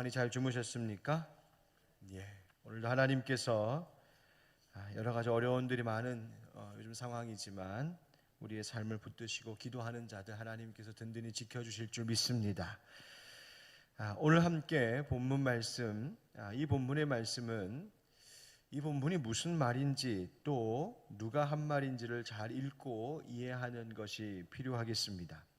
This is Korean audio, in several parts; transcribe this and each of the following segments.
평안히 잘 주무셨습니까? 예. 오늘도 하나님께서 아, 여러 가지 어려움들이 많은 어, 요즘 상황이지만 우리의 삶을 붙드시고 기도하는 자들 하나님께서 든든히 지켜주실 줄 믿습니다. 아, 오늘 함께 본문 말씀, 아, 이 본문의 말씀은 이 본문이 무슨 말인지 또 누가 한 말인지를 잘 읽고 이해하는 것이 필요하겠습니다.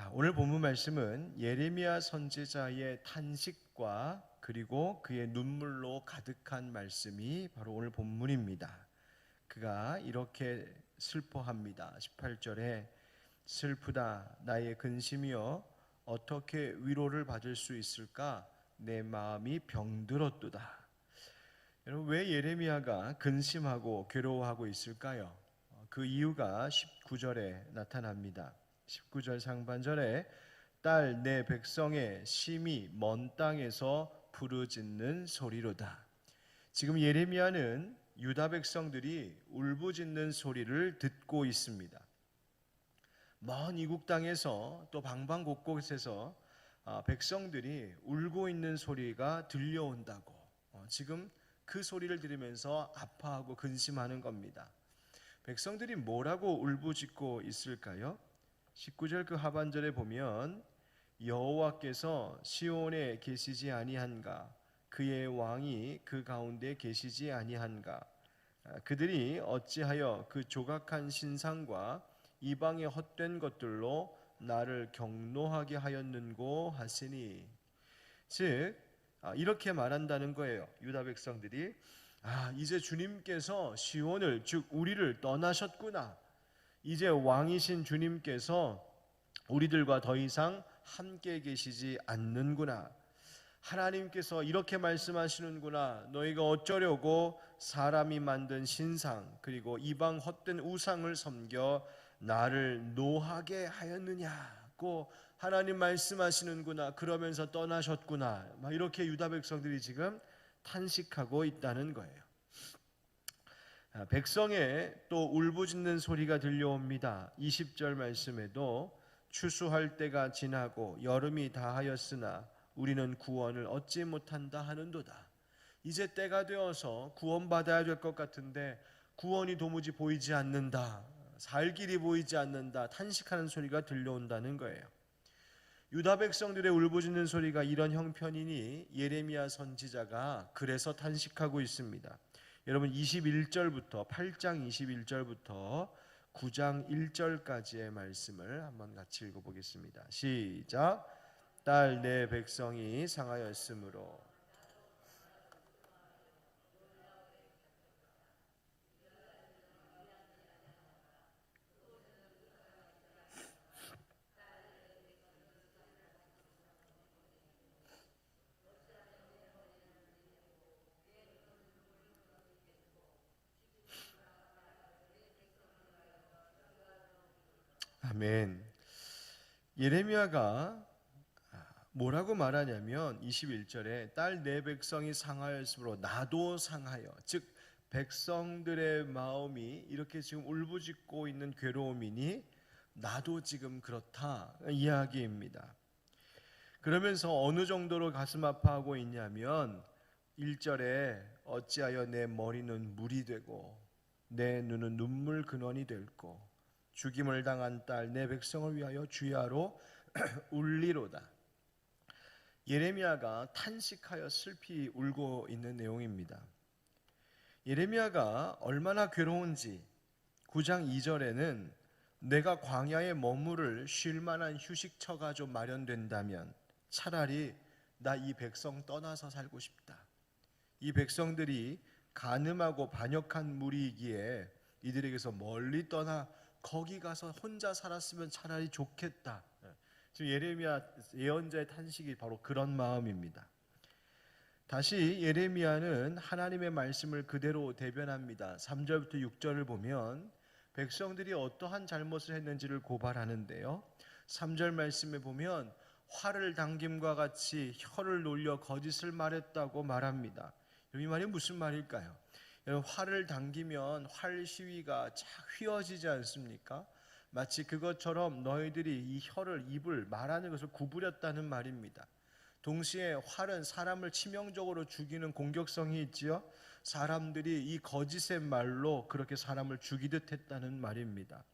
아, 오늘 본문 말씀은 예레미야 선지자의 탄식과 그리고 그의 눈물로 가득한 말씀이 바로 오늘 본문입니다. 그가 이렇게 슬퍼합니다. 18절에 슬프다 나의 근심이여 어떻게 위로를 받을 수 있을까 내 마음이 병들었도다. 여러분 왜 예레미야가 근심하고 괴로워하고 있을까요? 어, 그 이유가 19절에 나타납니다. 19절 상반절에 딸 내 백성의 심히 먼 땅에서 부르짖는 소리로다. 지금 예레미야는 유다 백성들이 울부짖는 소리를 듣고 있습니다. 먼 이국 땅에서 또 방방곡곡에서 아, 백성들이 울고 있는 소리가 들려온다고 어, 지금 그 소리를 들으면서 아파하고 근심하는 겁니다. 백성들이 뭐라고 울부짖고 있을까요? 19절 그 하반절에 보면 여호와께서 시온에 계시지 아니한가? 그의 왕이 그 가운데 계시지 아니한가? 아, 그들이 어찌하여 그 조각한 신상과 이방의 헛된 것들로 나를 경노하게 하였는고 하시니? 즉 아, 이렇게 말한다는 거예요 유다 백성들이. 아 이제 주님께서 시온을 즉 우리를 떠나셨구나 이제 왕이신 주님께서 우리들과 더 이상 함께 계시지 않는구나. 하나님께서 이렇게 말씀하시는구나. 너희가 어쩌려고 사람이 만든 신상 그리고 이방 헛된 우상을 섬겨 나를 노하게 하였느냐고 하나님 말씀하시는구나. 그러면서 떠나셨구나. 막 이렇게 유다 백성들이 지금 탄식하고 있다는 거예요. 아, 백성의 또 울부짖는 소리가 들려옵니다. 20절 말씀에도 추수할 때가 지나고 여름이 다하였으나 우리는 구원을 얻지 못한다 하는도다. 이제 때가 되어서 구원받아야 될 것 같은데 구원이 도무지 보이지 않는다. 살 길이 보이지 않는다. 탄식하는 소리가 들려온다는 거예요. 유다 백성들의 울부짖는 소리가 이런 형편이니 예레미야 선지자가 그래서 탄식하고 있습니다. 여러분 21절부터 8장 21절부터 9장 1절까지의 말씀을 한번 같이 읽어 보겠습니다. 시작. 딸 내 백성이 상하였으므로 아멘. 예레미야가 뭐라고 말하냐면 21절에 딸 내 백성이 상하였으므로 나도 상하여 즉 백성들의 마음이 이렇게 지금 울부짖고 있는 괴로움이니 나도 지금 그렇다 이야기입니다. 그러면서 어느 정도로 가슴 아파하고 있냐면 1절에 어찌하여 내 머리는 물이 되고 내 눈은 눈물 근원이 될고 죽임을 당한 딸 내 백성을 위하여 주야로 울리로다. 예레미야가 탄식하여 슬피 울고 있는 내용입니다. 예레미야가 얼마나 괴로운지 9장 2절에는 내가 광야에 머무를 쉴 만한 휴식처가 좀 마련된다면 차라리 나 이 백성 떠나서 살고 싶다. 이 백성들이 가늠하고 반역한 무리이기에 이들에게서 멀리 떠나 거기 가서 혼자 살았으면 차라리 좋겠다. 지금 예레미야 예언자의 탄식이 바로 그런 마음입니다. 다시 예레미야는 하나님의 말씀을 그대로 대변합니다. 3절부터 6절을 보면 백성들이 어떠한 잘못을 했는지를 고발하는데요. 3절 말씀에 보면 화를 당김과 같이 혀를 놀려 거짓을 말했다고 말합니다. 이 말이 무슨 말일까요? 화를 당기면 활 시위가 착 휘어지지 않습니까? 마치 그것처럼 너희들이 이 혀를 입을 말하는 것을 구부렸다는 말입니다. 동시에 활은 사람을 치명적으로 죽이는 공격성이 있지요. 사람들이 이 거짓의 말로 그렇게 사람을 죽이듯 했다는 말입니다.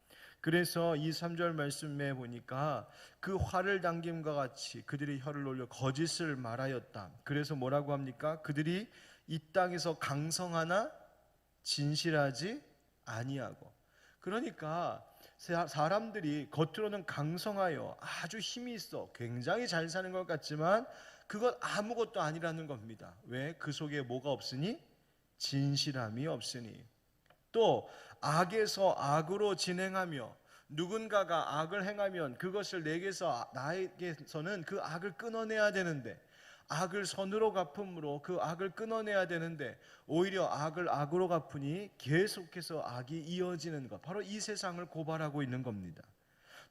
그래서 이 3절 말씀에 보니까 그 활을 당김과 같이 그들이 혀를 올려 거짓을 말하였다. 그래서 뭐라고 합니까? 그들이 이 땅에서 강성하나 진실하지 아니하고. 그러니까 사- 사람들이 겉으로는 강성하여 아주 힘이 있어 굉장히 잘 사는 것 같지만 그것 아무것도 아니라는 겁니다. 왜? 그 속에 뭐가 없으니 진실함이 없으니 또 악에서 악으로 진행하며 누군가가 악을 행하면 그것을 내게서 나에게서는 그 악을 끊어내야 되는데 악을 선으로 갚음으로 그 악을 끊어내야 되는데 오히려 악을 악으로 갚으니 계속해서 악이 이어지는 것 바로 이 세상을 고발하고 있는 겁니다.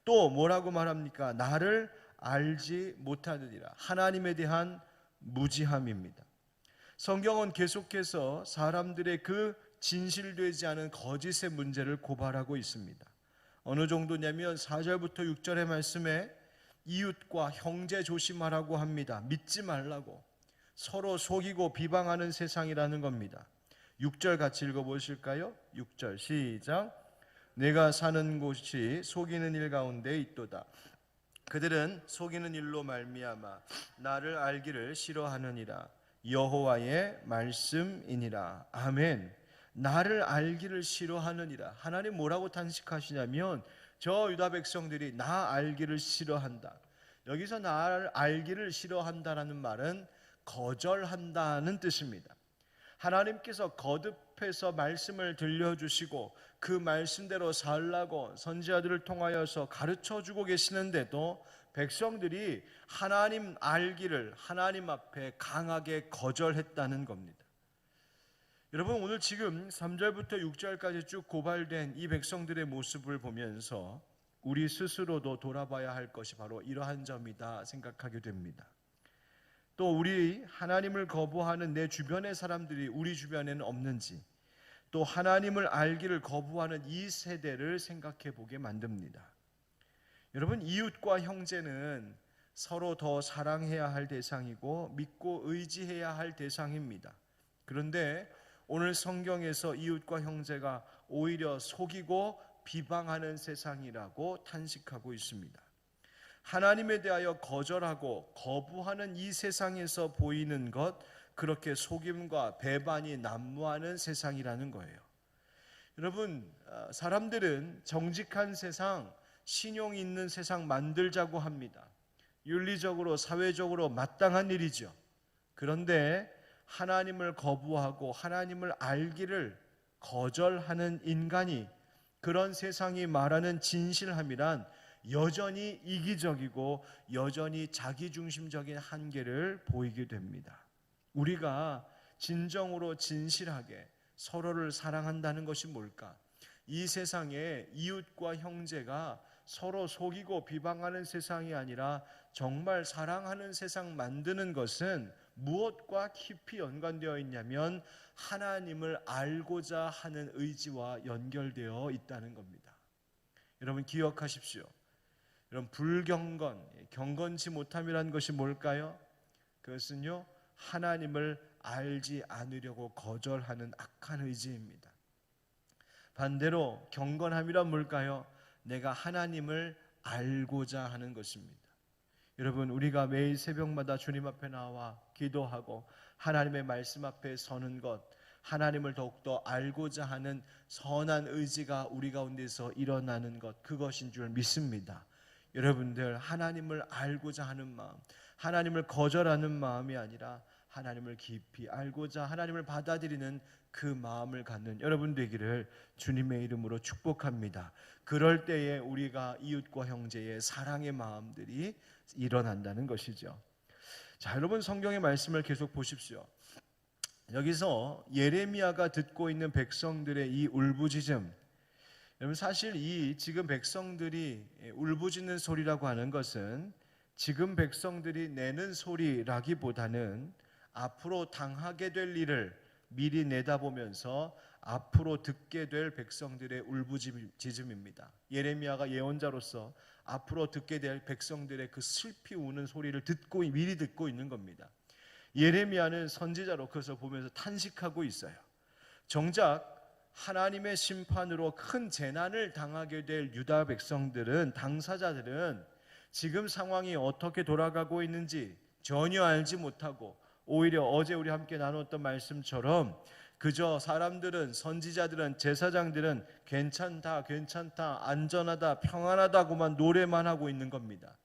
또 뭐라고 말합니까? 나를 알지 못하느니라 하나님에 대한 무지함입니다. 성경은 계속해서 사람들의 그 진실되지 않은 거짓의 문제를 고발하고 있습니다. 어느 정도냐면 4절부터 6절의 말씀에 이웃과 형제 조심하라고 합니다. 믿지 말라고. 서로 속이고 비방하는 세상이라는 겁니다. 6절 같이 읽어 보실까요? 6절 시작. 내가 사는 곳이 속이는 일 가운데 있도다. 그들은 속이는 일로 말미암아 나를 알기를 싫어하느니라. 여호와의 말씀이니라. 아멘. 나를 알기를 싫어하느니라. 하나님 뭐라고 탄식하시냐면 저 유다 백성들이 나 알기를 싫어한다. 여기서 나를 알기를 싫어한다라는 말은 거절한다는 뜻입니다. 하나님께서 거듭해서 말씀을 들려주시고 그 말씀대로 살라고 선지자들을 통하여서 가르쳐 주고 계시는데도 백성들이 하나님 알기를 하나님 앞에 강하게 거절했다는 겁니다. 여러분 오늘 지금 3절부터 6절까지 쭉 고발된 이 백성들의 모습을 보면서 우리 스스로도 돌아봐야 할 것이 바로 이러한 점이다 생각하게 됩니다. 또 우리 하나님을 거부하는 내 주변의 사람들이 우리 주변에는 없는지 또 하나님을 알기를 거부하는 이 세대를 생각해 보게 만듭니다. 여러분 이웃과 형제는 서로 더 사랑해야 할 대상이고 믿고 의지해야 할 대상입니다. 그런데 오늘 성경에서 이웃과 형제가 오히려 속이고 비방하는 세상이라고 탄식하고 있습니다. 하나님에 대하여 거절하고 거부하는 이 세상에서 보이는 것 그렇게 속임과 배반이 난무하는 세상이라는 거예요. 여러분 어, 사람들은 정직한 세상, 신용 있는 세상 만들자고 합니다. 윤리적으로 사회적으로 마땅한 일이죠. 그런데 하나님을 거부하고 하나님을 알기를 거절하는 인간이 그런 세상이 말하는 진실함이란 여전히 이기적이고 여전히 자기중심적인 한계를 보이게 됩니다. 우리가 진정으로 진실하게 서로를 사랑한다는 것이 뭘까? 이 세상에 이웃과 형제가 서로 속이고 비방하는 세상이 아니라 정말 사랑하는 세상 만드는 것은 무엇과 깊이 연관되어 있냐면 하나님을 알고자 하는 의지와 연결되어 있다는 겁니다. 여러분 기억하십시오. 여러분 불경건, 경건치 못함이란 것이 뭘까요? 그것은요 하나님을 알지 않으려고 거절하는 악한 의지입니다. 반대로 경건함이란 뭘까요? 내가 하나님을 알고자 하는 것입니다. 여러분 우리가 매일 새벽마다 주님 앞에 나와 기도하고 하나님의 말씀 앞에 서는 것 하나님을 더욱더 알고자 하는 선한 의지가 우리 가운데서 일어나는 것 그것인 줄 믿습니다. 여러분들 하나님을 알고자 하는 마음 하나님을 거절하는 마음이 아니라 하나님을 깊이 알고자 하나님을 받아들이는 그 마음을 갖는 여러분 되기를 주님의 이름으로 축복합니다. 그럴 때에 우리가 이웃과 형제의 사랑의 마음들이 일어난다는 것이죠. 자, 여러분 성경의 말씀을 계속 보십시오. 여기서 예레미야가 듣고 있는 백성들의 이 울부짖음 여러분 사실 이 지금 백성들이 울부짖는 소리라고 하는 것은 지금 백성들이 내는 소리라기보다는 앞으로 당하게 될 일을 미리 내다보면서 앞으로 듣게 될 백성들의 울부짖음입니다. 예레미야가 예언자로서 앞으로 듣게 될 백성들의 그 슬피 우는 소리를 듣고 미리 듣고 있는 겁니다. 예레미야는 선지자로 그것을 보면서 탄식하고 있어요. 정작 하나님의 심판으로 큰 재난을 당하게 될 유다 백성들은 당사자들은 지금 상황이 어떻게 돌아가고 있는지 전혀 알지 못하고 오히려 어제 우리 함께 나눴던 말씀처럼 그저 사람들은 선지자들은 제사장들은 괜찮다 괜찮다 안전하다 평안하다고만 노래만 하고 있는 겁니다.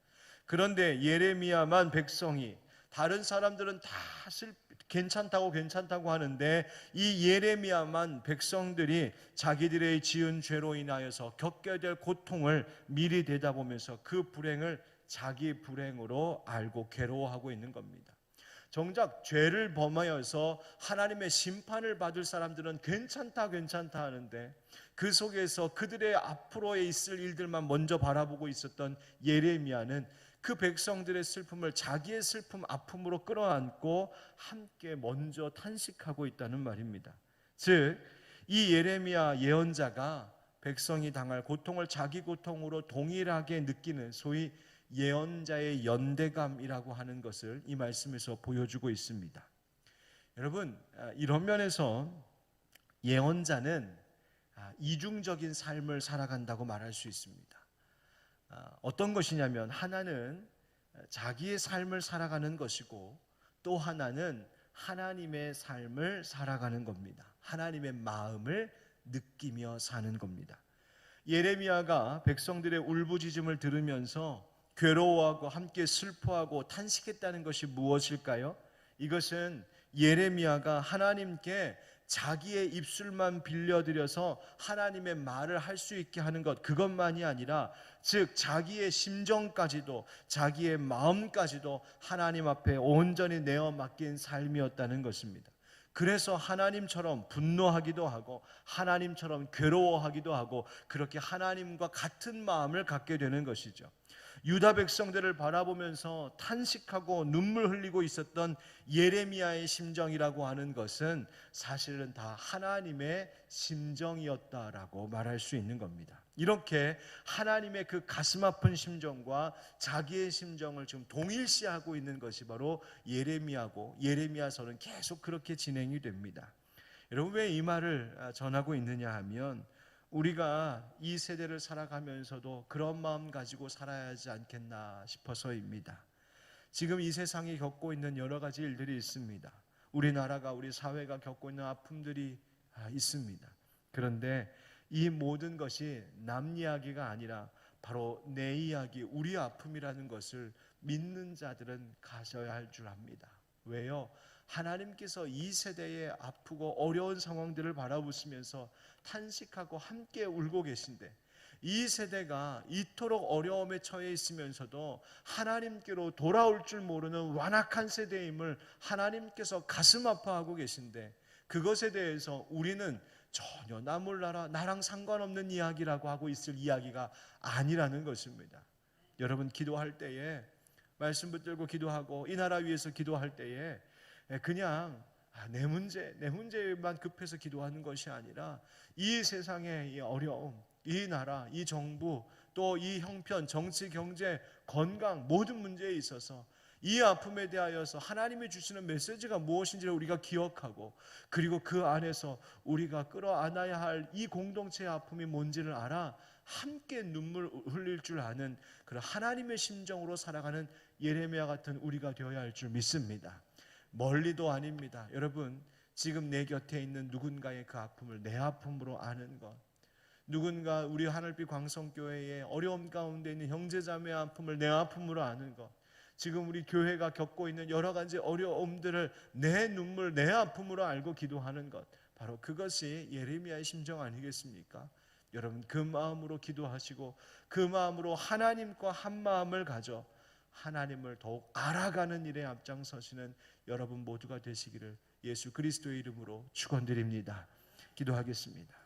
그런데 예레미야만 백성이 다른 사람들은 다 슬, 괜찮다고 괜찮다고 하는데 이 예레미야만 백성들이 자기들의 지은 죄로 인하여서 겪게 될 고통을 미리 대다보면서 그 불행을 자기 불행으로 알고 괴로워하고 있는 겁니다. 정작 죄를 범하여서 하나님의 심판을 받을 사람들은 괜찮다 괜찮다 하는데 그 속에서 그들의 앞으로에 있을 일들만 먼저 바라보고 있었던 예레미야는 그 백성들의 슬픔을 자기의 슬픔 아픔으로 끌어안고 함께 먼저 탄식하고 있다는 말입니다. 즉 이 예레미야 예언자가 백성이 당할 고통을 자기 고통으로 동일하게 느끼는 소위 예언자의 연대감이라고 하는 것을 이 말씀에서 보여주고 있습니다. 여러분 이런 면에서 예언자는 이중적인 삶을 살아간다고 말할 수 있습니다. 어떤 것이냐면 하나는 자기의 삶을 살아가는 것이고 또 하나는 하나님의 삶을 살아가는 겁니다. 하나님의 마음을 느끼며 사는 겁니다. 예레미야가 백성들의 울부짖음을 들으면서 괴로워하고 함께 슬퍼하고 탄식했다는 것이 무엇일까요? 이것은 예레미야가 하나님께 자기의 입술만 빌려드려서 하나님의 말을 할 수 있게 하는 것 그것만이 아니라 즉 자기의 심정까지도 자기의 마음까지도 하나님 앞에 온전히 내어 맡긴 삶이었다는 것입니다. 그래서 하나님처럼 분노하기도 하고 하나님처럼 괴로워하기도 하고 그렇게 하나님과 같은 마음을 갖게 되는 것이죠. 유다 백성들을 바라보면서 탄식하고 눈물 흘리고 있었던 예레미야의 심정이라고 하는 것은 사실은 다 하나님의 심정이었다라고 말할 수 있는 겁니다. 이렇게 하나님의 그 가슴 아픈 심정과 자기의 심정을 지금 동일시하고 있는 것이 바로 예레미야고 예레미야서는 계속 그렇게 진행이 됩니다. 여러분 왜 이 말을 전하고 있느냐 하면 우리가 이 세대를 살아가면서도 그런 마음 가지고 살아야 하지 않겠나 싶어서입니다. 지금 이 세상이 겪고 있는 여러 가지 일들이 있습니다. 우리나라가 우리 사회가 겪고 있는 아픔들이 아, 있습니다. 그런데 이 모든 것이 남 이야기가 아니라 바로 내 이야기, 우리 아픔이라는 것을 믿는 자들은 가져야 할 줄 압니다. 왜요? 하나님께서 이 세대의 아프고 어려운 상황들을 바라보시면서 탄식하고 함께 울고 계신데 이 세대가 이토록 어려움에 처해 있으면서도 하나님께로 돌아올 줄 모르는 완악한 세대임을 하나님께서 가슴 아파하고 계신데 그것에 대해서 우리는 전혀 나 몰라라 나랑 상관없는 이야기라고 하고 있을 이야기가 아니라는 것입니다. 여러분 기도할 때에 말씀 붙들고 기도하고 이 나라 위해서 기도할 때에 그냥 아, 내 문제, 내 문제만 급해서 기도하는 것이 아니라 이 세상의 이 어려움, 이 나라, 이 정부, 또 이 형편, 정치, 경제, 건강 모든 문제에 있어서 이 아픔에 대하여서 하나님이 주시는 메시지가 무엇인지를 우리가 기억하고 그리고 그 안에서 우리가 끌어안아야 할 이 공동체의 아픔이 뭔지를 알아 함께 눈물 흘릴 줄 아는 그런 하나님의 심정으로 살아가는 예레미야 같은 우리가 되어야 할 줄 믿습니다. 멀리도 아닙니다. 여러분, 지금 내 곁에 있는 누군가의 그 아픔을 내 아픔으로 아는 것. 누군가 우리 하늘빛 광성교회의 어려움 가운데 있는 형제자매의 아픔을 내 아픔으로 아는 것. 지금 우리 교회가 겪고 있는 여러 가지 어려움들을 내 눈물, 내 아픔으로 알고 기도하는 것. 바로 그것이 예레미야의 심정 아니겠습니까? 여러분 그 마음으로 기도하시고 그 마음으로 하나님과 한 마음을 가져 하나님을 더욱 알아가는 일에 앞장서시는 여러분 모두가 되시기를 예수 그리스도의 이름으로 축원드립니다. 기도하겠습니다.